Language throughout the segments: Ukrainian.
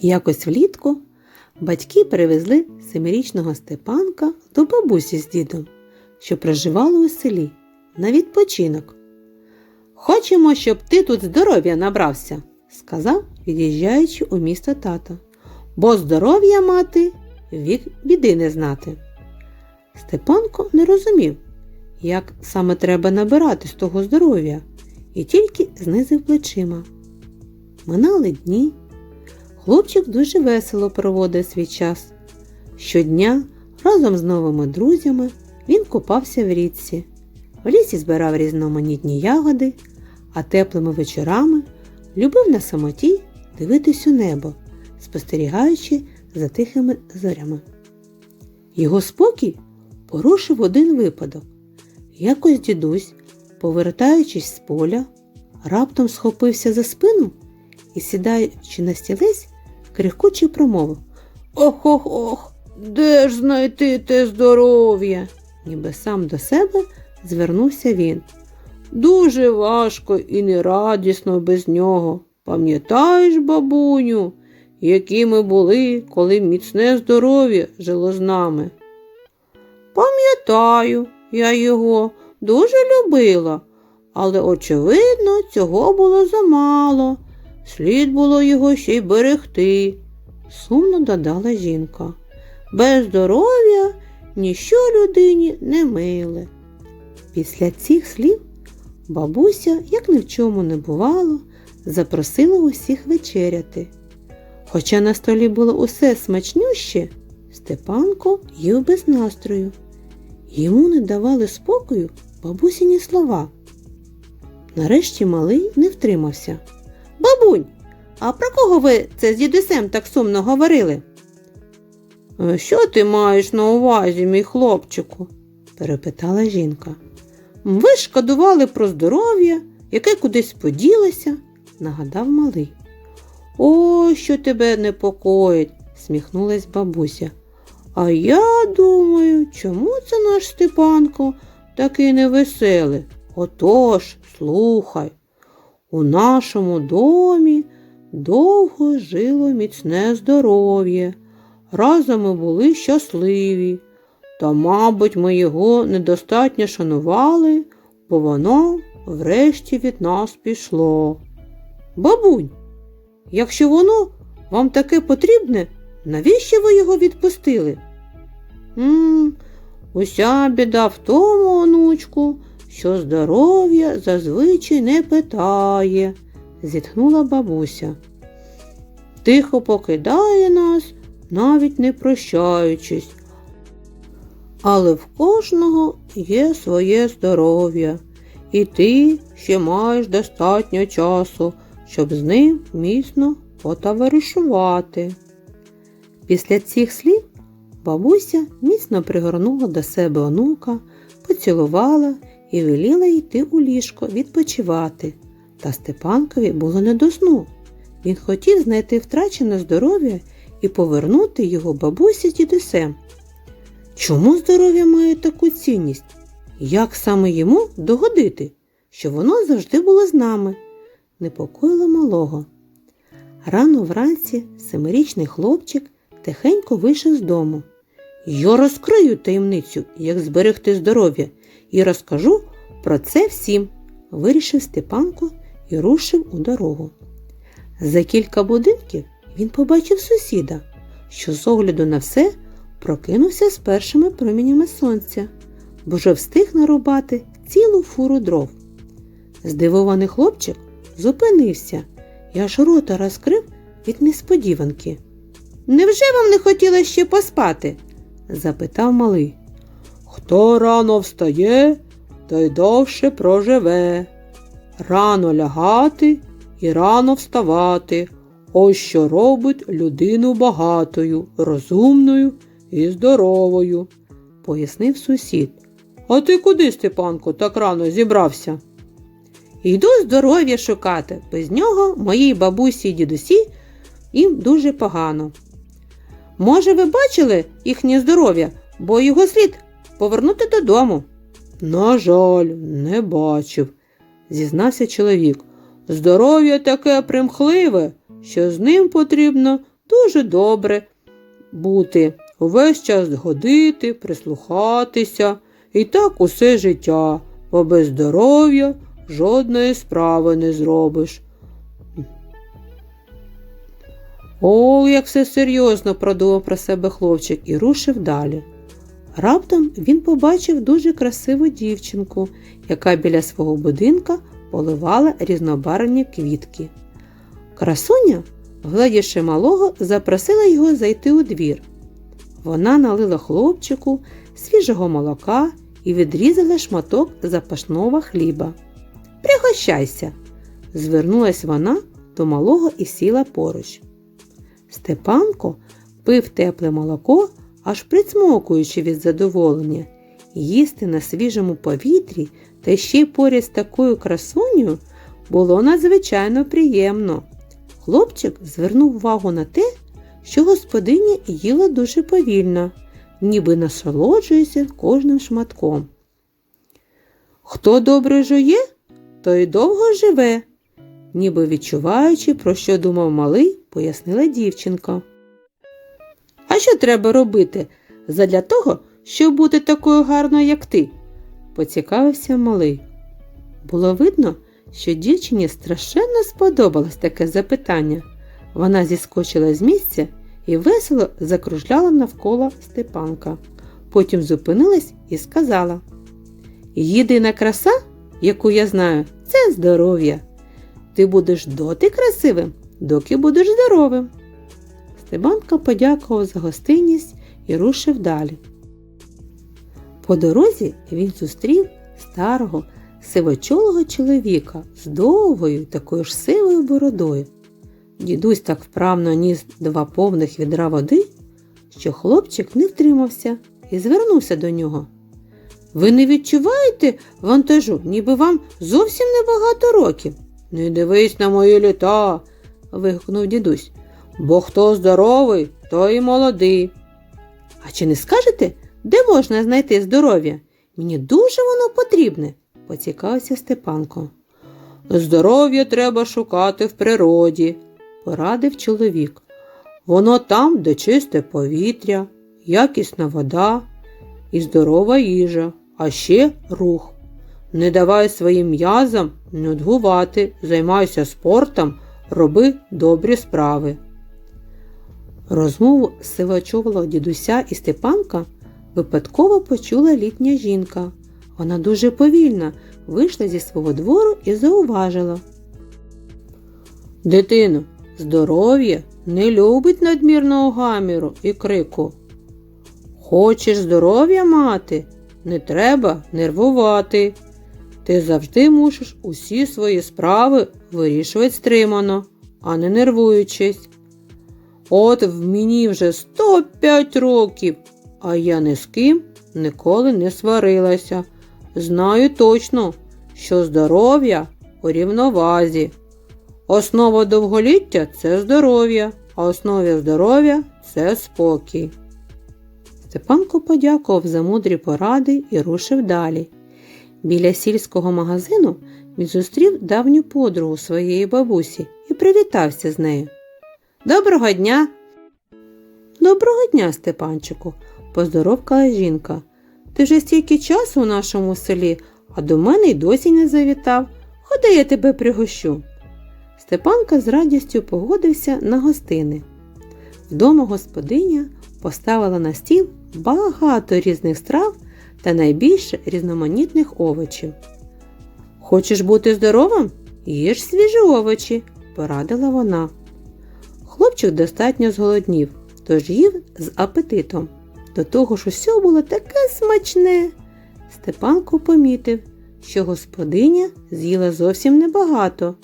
Якось влітку батьки привезли семирічного Степанка до бабусі з дідом, що проживали у селі, на відпочинок. Хочемо, щоб ти тут здоров'я набрався, сказав, від'їжджаючи у місто тато. Бо здоров'я мати вік біди не знати. Степанко не розумів, як саме треба набирати з того здоров'я, і тільки знизив плечима. Минали дні. Хлопчик дуже весело проводив свій час. Щодня разом з новими друзями він купався в річці. В лісі збирав різноманітні ягоди, а теплими вечорами любив на самоті дивитись у небо, спостерігаючи за тихими зорями. Його спокій порушив один випадок. Якось дідусь, повертаючись з поля, раптом схопився за спину і, сідаючи на стілець, крихкоче промовив Ох ох ох, де ж знайти те здоров'я? Ніби сам до себе звернувся він. Дуже важко і нерадісно без нього. Пам'ятаєш, бабуню, які ми були, коли міцне здоров'я жило з нами? Пам'ятаю, я його дуже любила, але, очевидно, цього було замало. Слід було його ще й берегти, сумно додала жінка. Без здоров'я ніщо людині не миле. Після цих слів бабуся, як ні в чому не бувало, запросила усіх вечеряти. Хоча на столі було усе смачнюще, Степанко їв без настрою. Йому не давали спокою бабусіні слова. Нарешті малий не втримався. Бабунь, а про кого ви це з дідусем так сумно говорили? «Е, Що ти маєш на увазі, мій хлопчику? перепитала жінка. Ви шкодували про здоров'я, яке кудись поділося, нагадав малий. О, що тебе непокоїть, сміхнулась бабуся. А я думаю, чому це наш Степанко такий невеселий? Отож, слухай. У нашому домі довго жило міцне здоров'я. Разом ми були щасливі. Та, мабуть, ми його недостатньо шанували, бо воно врешті від нас пішло. Бабунь, якщо воно вам таке потрібне, навіщо ви його відпустили? м уся біда в тому, онучку, що здоров'я зазвичай не питає, зітхнула бабуся. Тихо покидає нас, навіть не прощаючись. Але в кожного є своє здоров'я, і ти ще маєш достатньо часу, щоб з ним міцно потоваришувати. Після цих слів бабуся міцно пригорнула до себе онука, поцілувала і веліла йти у ліжко відпочивати. Та Степанкові було не до сну. Він хотів знайти втрачене здоров'я і повернути його бабусі з дідусем. Чому здоров'я має таку цінність? Як саме йому догодити, що воно завжди було з нами? Непокоїло малого. Рано вранці семирічний хлопчик тихенько вийшов з дому. Я розкрию таємницю, як зберегти здоров'я, і розкажу про це всім, вирішив Степанко і рушив у дорогу. За кілька будинків він побачив сусіда, що з огляду на все прокинувся з першими промінями сонця, бо вже встиг нарубати цілу фуру дров. Здивований хлопчик зупинився і аж рота розкрив від несподіванки. Невже вам не хотілося ще поспати? Запитав малий. Хто рано встає, той довше проживе. Рано лягати і рано вставати. Ось що робить людину багатою, розумною і здоровою, пояснив сусід. А ти куди, Степанко, так рано зібрався? Йду здоров'я шукати. Без нього моїй бабусі і дідусі їм дуже погано. Може, ви бачили їхнє здоров'я, бо його слід повернути додому. На жаль, не бачив, зізнався чоловік. Здоров'я таке примхливе, що з ним потрібно дуже добре бути, увесь час годити, прислухатися, і так усе життя, бо без здоров'я жодної справи не зробиш. О, як все серйозно продумав про себе хлопчик і рушив далі. Раптом він побачив дуже красиву дівчинку, яка біля свого будинка поливала різнобарвні квітки. Красуня, глядячи малого, запросила його зайти у двір. Вона налила хлопчику свіжого молока і відрізала шматок запашного хліба. Пригощайся, звернулась вона до малого і сіла поруч. Степанко пив тепле молоко, аж прицмокуючи від задоволення, їсти на свіжому повітрі та ще й поряд з такою красунею було надзвичайно приємно. Хлопчик звернув увагу на те, що господиня їла дуже повільно, ніби насолоджується кожним шматком. Хто добре жує, той довго живе, ніби відчуваючи, про що думав малий, пояснила дівчинка. А що треба робити задля того, щоб бути такою гарною, як ти? поцікавився малий. Було видно, що дівчині страшенно сподобалось таке запитання. Вона зіскочила з місця і весело закружляла навколо степанка. Потім зупинилась і сказала: Єдина краса, яку я знаю, це здоров'я. Ти будеш доти красивим, доки будеш здоровим. Степанко подякував за гостинність і рушив далі. По дорозі він зустрів старого сивочолого чоловіка з довгою такою ж сивою бородою. Дідусь так вправно ніс два повних відра води, що хлопчик не втримався і звернувся до нього. Ви не відчуваєте вантажу, ніби вам зовсім небагато років. Не дивись на мої літа. вигукнув дідусь. Бо хто здоровий, той і молодий. А чи не скажете, де можна знайти здоров'я? Мені дуже воно потрібне, поцікавився Степанко. Здоров'я треба шукати в природі, порадив чоловік. Воно там, де чисте повітря, якісна вода і здорова їжа, а ще рух. Не давай своїм м'язам нудгувати, займайся спортом, роби добрі справи. Розмову сивочового дідуся і Степанка випадково почула літня жінка. Вона дуже повільно вийшла зі свого двору і зауважила. Дитино, здоров'я не любить надмірного гаміру і крику. Хочеш здоров'я мати? Не треба нервувати. Ти завжди мусиш усі свої справи вирішувати стримано, а не нервуючись. От в мені вже 105 років, а я ні з ким ніколи не сварилася. Знаю точно, що здоров'я у рівновазі. Основа довголіття це здоров'я, а основа здоров'я це спокій. Степанко подякував за мудрі поради і рушив далі. Біля сільського магазину він зустрів давню подругу своєї бабусі і привітався з нею. Доброго дня! Доброго дня, Степанчику, поздоровкала жінка. Ти вже стільки часу у нашому селі, а до мене й досі не завітав. Ходи я тебе пригощу. Степанка з радістю погодився на гостини. Вдома господиня поставила на стіл багато різних страв та найбільше різноманітних овочів. Хочеш бути здоровим? Їж свіжі овочі, порадила вона. Хлопчик достатньо зголоднів, тож їв з апетитом. До того ж усе було таке смачне. Степанко помітив, що господиня з'їла зовсім небагато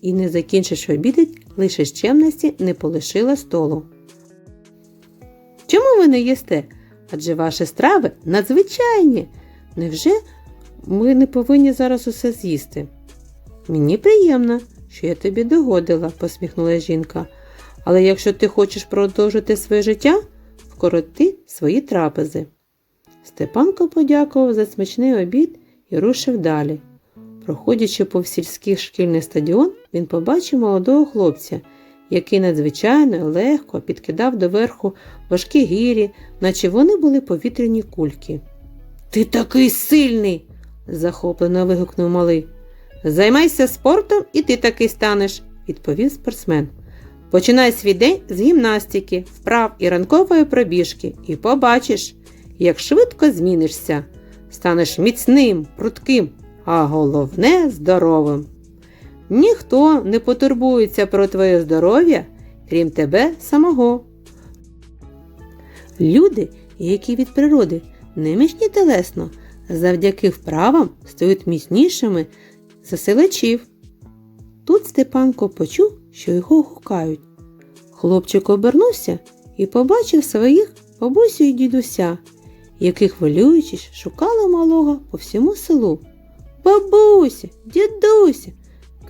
і, не закінчивши обідать, лише з чемності не полишила столу. Чому ви не їсте? Адже ваші страви надзвичайні. Невже ми не повинні зараз усе з'їсти? Мені приємно, що я тобі догодила, посміхнула жінка. Але якщо ти хочеш продовжити своє життя, вкороти свої трапези. Степанко подякував за смачний обід і рушив далі. Проходячи повз сільський шкільний стадіон, він побачив молодого хлопця, який надзвичайно легко підкидав доверху важкі гірі, наче вони були повітряні кульки. Ти такий сильний. захоплено вигукнув малий. Займайся спортом і ти такий станеш, відповів спортсмен. Починай свій день з гімнастики, вправ і ранкової пробіжки, і побачиш, як швидко змінишся. Станеш міцним, прутким, а головне здоровим. Ніхто не потурбується про твоє здоров'я, крім тебе самого. Люди, які від природи немічні телесно, завдяки вправам стають міцнішими засилачів. Тут Степанко почув, що його гукають. Хлопчик обернувся і побачив своїх бабусю і дідуся, які, хвилюючись, шукали малого по всьому селу. Бабуся, дідуся.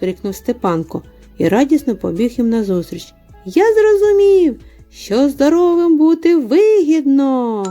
Крикнув Степанко і радісно побіг їм назустріч. Я зрозумів, що здоровим бути вигідно.